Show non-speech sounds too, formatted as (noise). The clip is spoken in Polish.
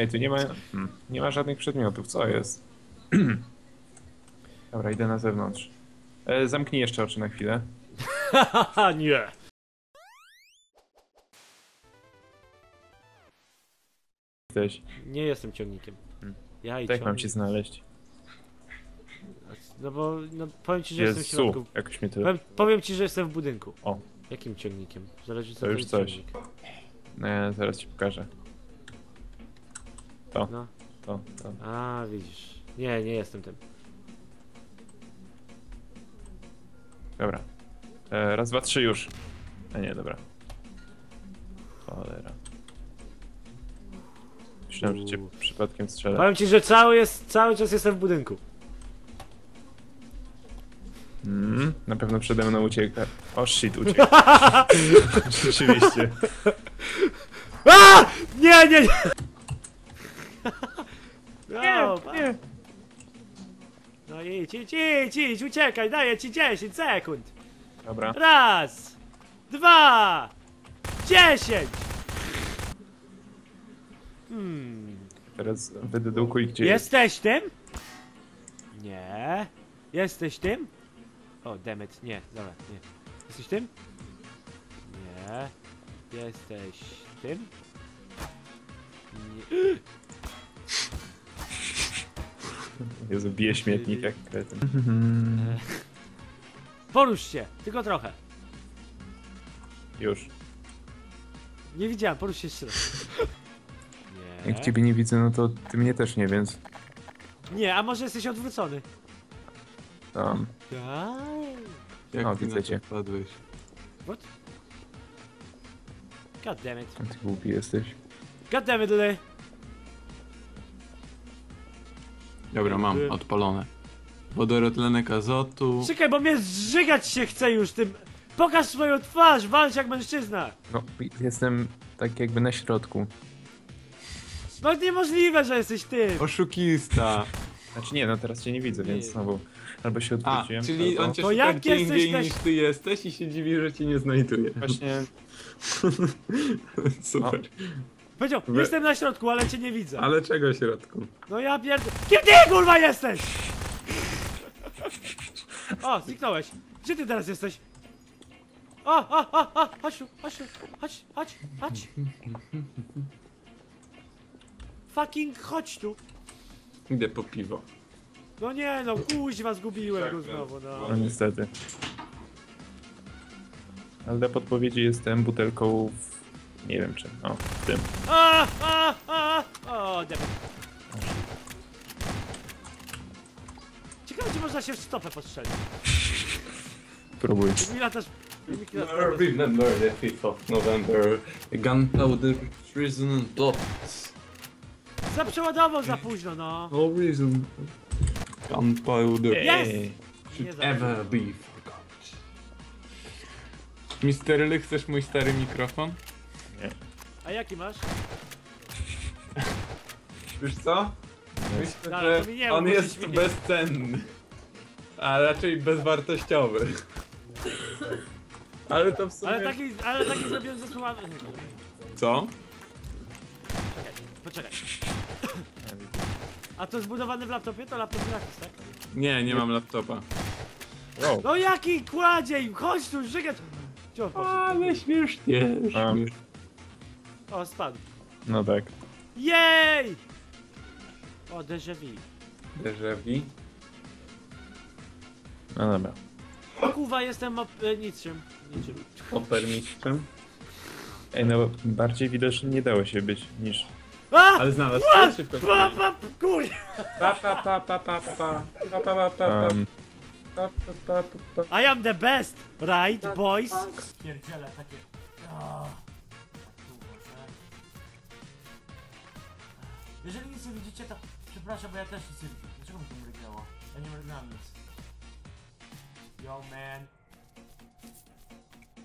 Ej, tu nie ma, hmm, nie ma żadnych przedmiotów, co jest? (clears throat) Dobra, idę na zewnątrz. E, zamknij jeszcze oczy na chwilę. Haha, (laughs) nie. Jesteś. Nie jestem ciągnikiem. Hmm. Ja i Tak mam ciągnik. cię znaleźć. No bo no, powiem ci, że jestem w Jezu, środku. jakoś mnie tyle. Powiem, powiem ci, że jestem w budynku. O. Jakim ciągnikiem? Zależy co To to, już jest coś. ciągnik. E, zaraz ci pokażę. To, No. to, to. A, widzisz. Nie, nie jestem tym. Dobra. E, raz, dwa, trzy już. A nie, dobra. Cholera. Myślałem, że cię Uuu. przypadkiem strzelę. Powiem ci, że cały, jest, cały czas jestem w budynku. Mm, na pewno przede mną ucieka. O shit, uciekł. (laughs) (laughs) Rzeczywiście. A! Nie, nie, nie! Nie, No, nie. No idź, idź, idź, idź, uciekaj, daję ci 10 sekund. Dobra. Raz, dwa, dziesięć. Hmm. Teraz wydedukuj, gdzie jest. Jesteś tym? Nie. Jesteś tym? O, demet, nie, dobra, nie. Jesteś tym? Nie. Jesteś tym? Nie. Jezu, bije śmietnik jak kretyn. (laughs) Porusz się, tylko trochę. Już. Nie widziałem, porusz się (laughs) jeszcze raz. Nie. Jak ciebie nie widzę, no to ty mnie też nie, więc Nie, a może jesteś odwrócony? tam. Tak. O, Jak ty widzę na cię. wpadłeś? What? God damn it. Ty głupi jesteś. God damn it, Lily. Dobra, mam, odpalone. Wodorotlenek azotu. Czekaj, bo mnie zżygać się chce już tym. Pokaż swoją twarz, walcz jak mężczyzna. No, jestem tak jakby na środku. No niemożliwe, że jesteś ty. Oszukista. Znaczy nie, no teraz cię nie widzę, więc Nie. znowu albo się A, odwróciłem. czyli albo... on cię To szuka jak gdzie jesteś indziej też- niż ty jesteś i się dziwi, że cię nie znajduje. Właśnie, (laughs) Super. Powiedział, We- jestem na środku, ale cię nie widzę. Ale czego w środku? No ja pierd... Kim ty kurwa jesteś? O, zniknąłeś. Gdzie ty teraz jesteś? O, o, o, o, chodź tu, chodź tu, chodź, chodź, chodź. Fucking chodź tu. Idę po piwo. No nie no, kuźwa, zgubiłem Tak, go znowu, no. no niestety. Ale dla podpowiedzi jestem butelką w... Nie wiem czym. O, w tym. A, a, a, o, demy. Ciekawe, czy można się w stopę postrzelić. (laughs) Próbuj. Mi latasz... mi latasz- Remember the 5th of November. Gunpowder treason and plots. Zaprzeładował za późno, no. No reason. Gunpowder Nie should ever be forgot. Mister Ly, chcesz mój stary mikrofon? A jaki masz? Wiesz co? Myślę, to że mi nie on mów, bo się jest śmieję. bezcenny. A raczej bezwartościowy. Ale to w sumie... Ale taki, ale taki zrobiłem ze słowami... Co? Poczekaj. A to zbudowane w laptopie? To laptop gratis, tak? Nie, nie mam laptopa. wow. No jaki kładziej! Chodź tu, żygać! On poszedł? Ale śmiesznie. Śmiesznie. O, spadł. No tak. Jej! O, déjà vu. Déjà vu. No dobra. O kurwa, jestem op- e, niczym. Niczym. Opermistrzem. Ej, no bardziej widoczny nie dało się być niż... A! Ale znalazł się szybko. Pa, pa, kur... Pa, pa, pa, pa, pa, pa. Pa, pa, pa, pa, Um, pa, pa, pa, pa, pa. I am the best, right, boys? Pierdziele, takie... O, Jeżeli nic nie widzicie, to przepraszam, bo ja też nic nie widzę. Dlaczego mi to mrygnęło? Ja nie mrygnąłem nic. Yo, man.